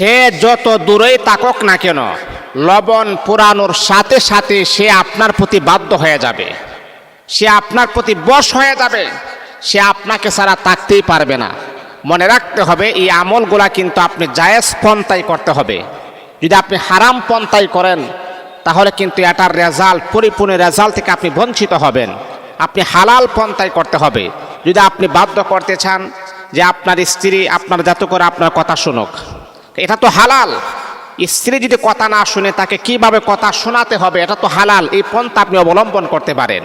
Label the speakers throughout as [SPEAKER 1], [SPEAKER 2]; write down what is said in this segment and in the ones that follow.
[SPEAKER 1] সে যত দূরেই তাকক না কেন, লবণ পুরানোর সাথে সাথে সে আপনার প্রতি বাধ্য হয়ে যাবে। সে আপনার প্রতি বশ হয়ে যাবে। সে আপনাকে ছাড়া থাকতেই পারবে না। মনে রাখতে হবে, এই আমলগুলা কিন্তু আপনি জায়েজ পন্থাই করতে হবে। যদি আপনি হারাম পন্থাই করেন, তাহলে কিন্তু এটার রেজাল্ট, পরিপূর্ণ রেজাল্ট থেকে আপনি বঞ্চিত হবেন। আপনি হালাল পন্থাই করতে হবে। যদি আপনি বাধ্য করতে চান যে আপনার স্ত্রী আপনার, যাতে করে আপনার কথা শুনুক। এটা তো হালাল। স্ত্রী যদি কথা না শুনে তাকে কীভাবে কথা শোনাতে হবে, এটা তো হালাল। এই পন্থা আপনি অবলম্বন করতে পারেন।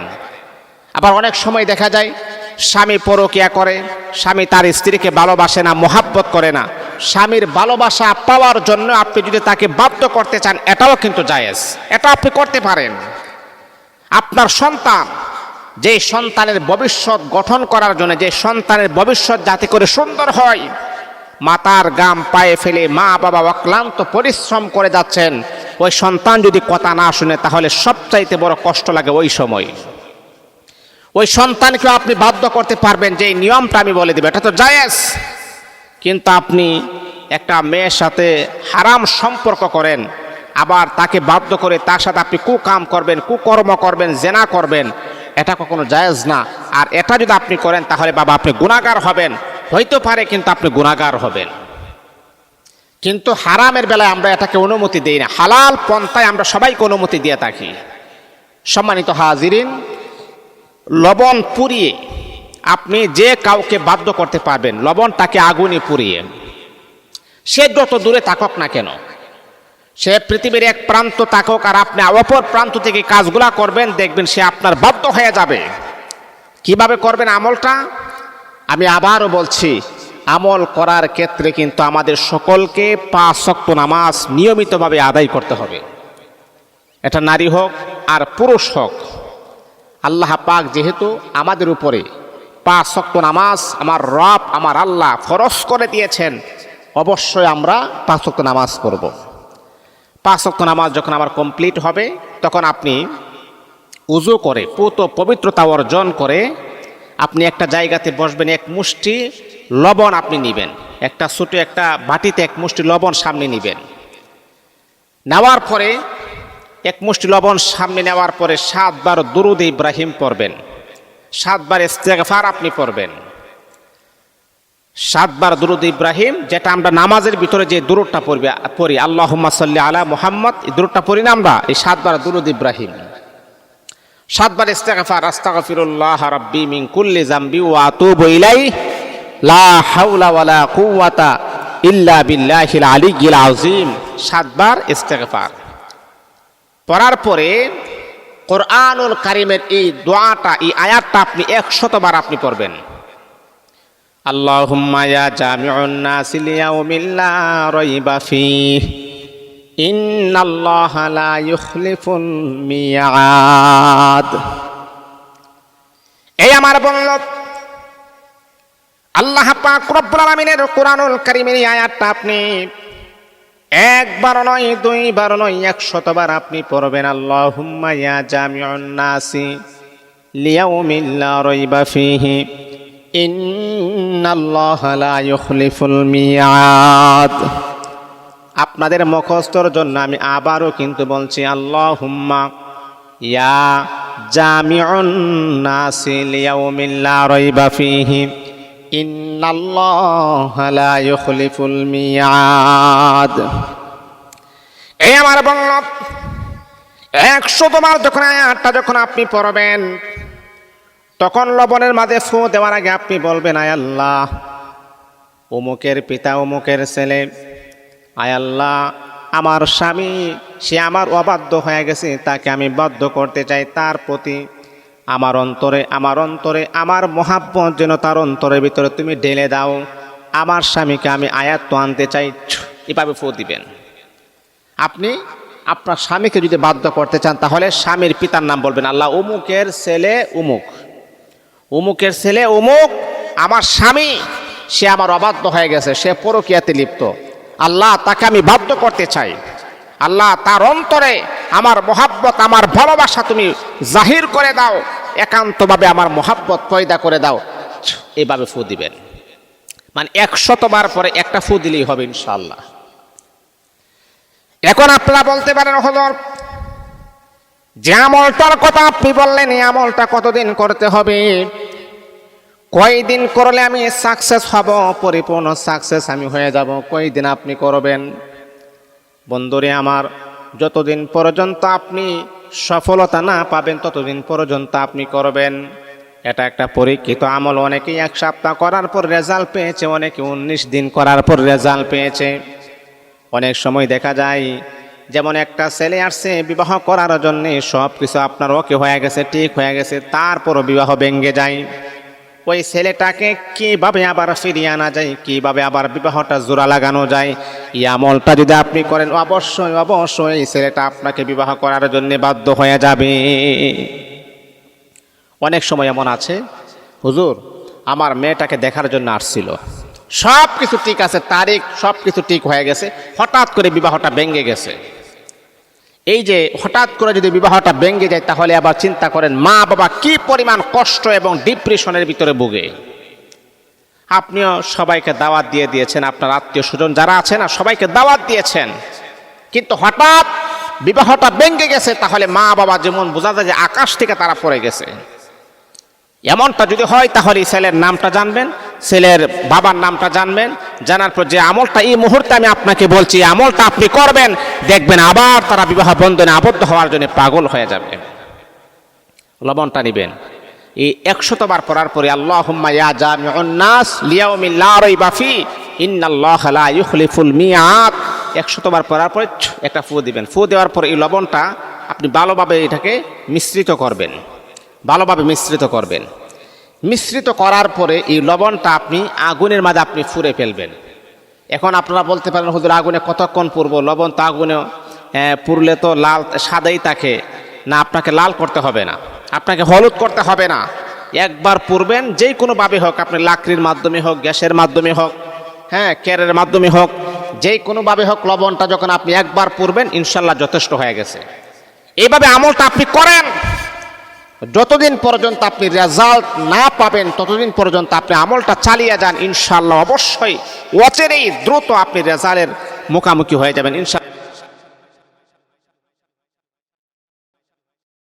[SPEAKER 1] আবার অনেক সময় দেখা যায়, স্বামী পরকিয়া করে, স্বামী তার স্ত্রীকে ভালোবাসে না, মোহাব্বত করে না। স্বামীর ভালোবাসা পাওয়ার জন্য আপনি যদি তাকে বাধ্য করতে চান, এটাও কিন্তু জায়েজ। এটা আপনি করতে পারেন। আপনার সন্তান যে সন্তানের ভবিষ্যৎ গঠন করার জন্য যে সন্তানের ভবিষ্যৎ যাতে করে সুন্দর হয় মাতার গাম পায়ে ফেলে মা বাবা অক্লান্ত পরিশ্রম করে যাচ্ছেন। ওই সন্তান যদি কথা না শুনে, তাহলে সবচাইতে বড় কষ্ট লাগে ওই সময়। ওই সন্তানকে আপনি বাধ্য করতে পারবেন যে এই নিয়মটা আমি বলে দেবো। এটা তো জায়েজ। কিন্তু আপনি একটা মেয়ের সাথে হারাম সম্পর্ক করেন, আবার তাকে বাধ্য করে তার সাথে আপনি কুকাম করবেন, কুকর্ম করবেন, জেনা করবেন, এটা কখনো জায়েজ না। আর এটা যদি আপনি করেন, তাহলে বাবা আপনি গুণাগার হবেন। হইতে পারে কিন্তু আপনি গুণাগার হবেন। কিন্তু হারামের বেলায় আমরা এটাকে অনুমতি দিই না। হালাল পন্থায় আমরা সবাইকে অনুমতি দিয়ে থাকি। সম্মানিত হাজিরিন, লবণ পুড়িয়ে আপনি যে কাউকে বাধ্য করতে পারবেন লবণটাকে আগুনে পুড়িয়ে। সে যত দূরে থাকক না কেন, সে পৃথিবীর এক প্রান্ত থাকুক আর আপনি অপর প্রান্ত থেকে কাজগুলা করবেন, দেখবেন সে আপনার বাধ্য হয়ে যাবে। কীভাবে করবেন আমলটা? আমি আবারও বলছি, আমল করার ক্ষেত্রে কিন্তু আমাদের সকলকে পাঁচ শক্ত নামাজ নিয়মিতভাবে আদায় করতে হবে। এটা নারী হোক আর পুরুষ হোক। আল্লাহ পাক যেহেতু আমাদের উপরে পাঁচ শক্ত নামাজ আমার রব, আমার আল্লাহ ফরজ করে দিয়েছেন, অবশ্যই আমরা পাঁচ শক্ত নামাজ পড়ব। পাঁচ শক্ত নামাজ যখন আমার কমপ্লিট হবে, তখন আপনি উজু করে, পুত পবিত্রতা অর্জন করে আপনি একটা জায়গাতে বসবেন, এক মুষ্টি লবণ আপনি নেবেন। একটা ছোটো একটা বাটিতে এক মুষ্টি লবণ সামনে নেবেন। নেওয়ার পরে, এক মুষ্টি লবণ সামনে নেওয়ার পরে সাতবার দুরুদ ইব্রাহিম পড়বেন। সাতবার ইস্তেগফার আপনি পড়বেন। সাতবার দুরুদ ইব্রাহিম, যেটা আমরা নামাজের ভিতরে যে দুরুদটা পড়বে, পড়ি। আল্লাহ সাল্লি আলা মোহাম্মদ, এই দুরুদটা পড়ি না আমরা? এই সাতবার দুরুদ ইব্রাহিম। সাতবার ইস্তেগফার, আস্তাগফিরুল্লাহ রাব্বি মিন কুল্লি জামবি ওয়া আতুবু ইলাই লা হাওলা ওয়ালা কুওয়াতা ইল্লা বিল্লাহিল আলিয়্যিল আযীম। সাতবার ইস্তেগফার। পড়ার পরে কোরআনুল কারিমের এই দোয়াটা, এই আয়াতটা আপনি একশতবার আপনি পড়বেন। আল্লাহুম্মা ইয়া জামিউন নাসি লিয়াউমিল লা রাইবা ফীহ। এই আমার বলল আল্লাহ পাক কোরআনুল কারিমের আয়াতটা আপনি একবার নয় দুইবার নয়, একশতবার আপনি পড়বেন। আল্লাহুম্মা ইয়া ফীহি। লা ইউখলিফুল মিয়াদ। আপনাদের মুখস্থর জন্য আমি আবারও কিন্তু বলছি, আল্লাহুম্মা ইয়া জামিউন নাসি লিয়াউমিল লা রাইবা ফীহি, ইন্নাল্লাহা লা ইউখলিফুল মিয়াদ। এই আমার বলল একশো তোমার যখন আয়াতটা যখন আপনি পড়বেন, তখন লবণের মাঝে ফু দেওয়ার আগে আপনি বলবেন, আয় আল্লাহ, অমুকের পিতা অমুকের ছেলে আয় আল্লাহ, আমার স্বামী, সে আমার অবাধ্য হয়ে গেছে, তাকে আমি বাধ্য করতে চাই তার প্রতি। আমার অন্তরে আমার অন্তরে, আমার মহাব্বত যেন তার অন্তরের ভিতরে তুমি ঢেলে দাও। আমার স্বামীকে আমি আয়াত্ত আনতে চাই এভাবে ফু দিবেন। আপনি আপনার স্বামীকে যদি বাধ্য করতে চান, তাহলে স্বামীর পিতার নাম বলবেন আল্লাহ, উমুকের ছেলে উমুক। উমুকের ছেলে উমুক, আমার স্বামী, সে আমার অবাধ্য হয়ে গেছে, সে পরকিয়াতে লিপ্ত। আল্লাহ তাকে আমি বাধ্য করতে চাই। আল্লাহ তার অন্তরে আমার মহাব্বত, আমার ভালোবাসা তুমি জাহির করে দাও, একান্তভাবে আমার মহাব্বত পয়দা করে দাও। এভাবে ফু দিবেন। মানে একশতবার পরে একটা ফু দিলেই হবে ইনশাল্লাহ এখন আপনারা বলতে পারেন, হজর, যে আমলটার কথা আপনি বললেন, এই আমলটা কতদিন করতে হবে? কয়দিন করলে আমি সাকসেস হব? পরিপূর্ণ সাকসেস আমি হয়ে যাব। কয়দিন আপনি করবেন? বন্ধুরে আমার, যতদিন পর্যন্ত আপনি সফলতা না পাবেন, ততদিন পর্যন্ত আপনি করবেন। এটা একটা পরীক্ষিত আমল। অনেকেই এক সপ্তাহ করার পর রেজাল্ট পেয়েছে, অনেকে উনিশ দিন করার পর রেজাল্ট পেয়েছে। অনেক সময় দেখা যায়, যেমন একটা ছেলে আসছে বিবাহ করার জন্যে সব কিছু আপনার ওকে হয়ে গেছে, ঠিক হয়ে গেছে, তারপরও বিবাহ ভেঙে যায়। ওই ছেলেটাকে কীভাবে আবার ফিরিয়ে আনা যায়, কীভাবে আবার বিবাহটা জোড়া লাগানো যায়? এই আমলটা যদি আপনি করেন, অবশ্যই অবশ্যই এই ছেলেটা আপনাকে বিবাহ করার জন্য বাধ্য হয়ে যাবে। অনেক সময় এমন আছে, হুজুর, আমার মেয়েটাকে দেখার জন্য আসছিল। সব কিছু ঠিক আছে, তারিখ সব কিছু ঠিক হয়ে গেছে, হঠাৎ করে বিবাহটা ভেঙে গেছে। এই যে হঠাৎ করে যদি বিবাহটা ভেঙে যায়, তাহলে আবার চিন্তা করেন, মা বাবা কি পরিমাণ কষ্ট এবং ডিপ্রেশনের ভিতরে ভুগে। আপনিও সবাইকে দাওয়াত দিয়ে দিয়েছেন, আপনার আত্মীয় স্বজন যারা আছেন না, সবাইকে দাওয়াত দিয়েছেন। কিন্তু হঠাৎ বিবাহটা ভেঙে গেছে, তাহলে মা বাবা যেমন বোঝা যায় যে আকাশ থেকে তারা পড়ে গেছে। এমনটা যদি হয়, তাহলে ছেলের নামটা জানবেন, ছেলের বাবার নামটা জানবেন জানার পর যে আমলটা এই মুহূর্তে আমি আপনাকে বলছি আমলটা আপনি করবেন, দেখবেন আবার তারা বিবাহ বন্ধনে আবদ্ধ হওয়ার জন্য পাগল হয়ে যাবে। লবণটা নিবেন। এই একশতবার পড়ার পরে আল্লাহ লিয়াউমিল লা একশতবার পড়ার পরে একটা ফু দিবেন। ফু দেওয়ার পরে এই লবণটা আপনি ভালোভাবে এটাকে মিশ্রিত করবেন। ভালোভাবে মিশ্রিত করবেন। মিশ্রিত করার পরে এই লবণটা আপনি আগুনের মাঝে আপনি ফুরে ফেলবেন। এখন আপনারা বলতে পারেন, হুজুর, আগুনে কতক্ষণ পুরব? লবণ তো আগুনে পুরলে তো লাল সাদাই থাকে। না, আপনাকে লাল করতে হবে না। আপনাকে হলুদ করতে হবে না। একবার পুরবেন, যেই কোনোভাবে হোক আপনি লাকড়ির মাধ্যমে হোক, গ্যাসের মাধ্যমে হোক হ্যাঁ ক্যারের মাধ্যমে হোক, যেই কোনোভাবে হোক, লবণটা যখন আপনি একবার পুরবেন, ইনশাল্লাহ যথেষ্ট হয়ে গেছে। এইভাবে আমলটা আপনি করেন। যতদিন পর্যন্ত আপনি রেজাল্ট না পাবেন, ততদিন পর্যন্ত আপনি আমলটা চালিয়ে যান ইনশাল্লাহ অবশ্যই। অচেরেই দ্রুত আপনি রেজাল্টের মুখামুখি হয়ে যাবেন ইনশাল্লাহ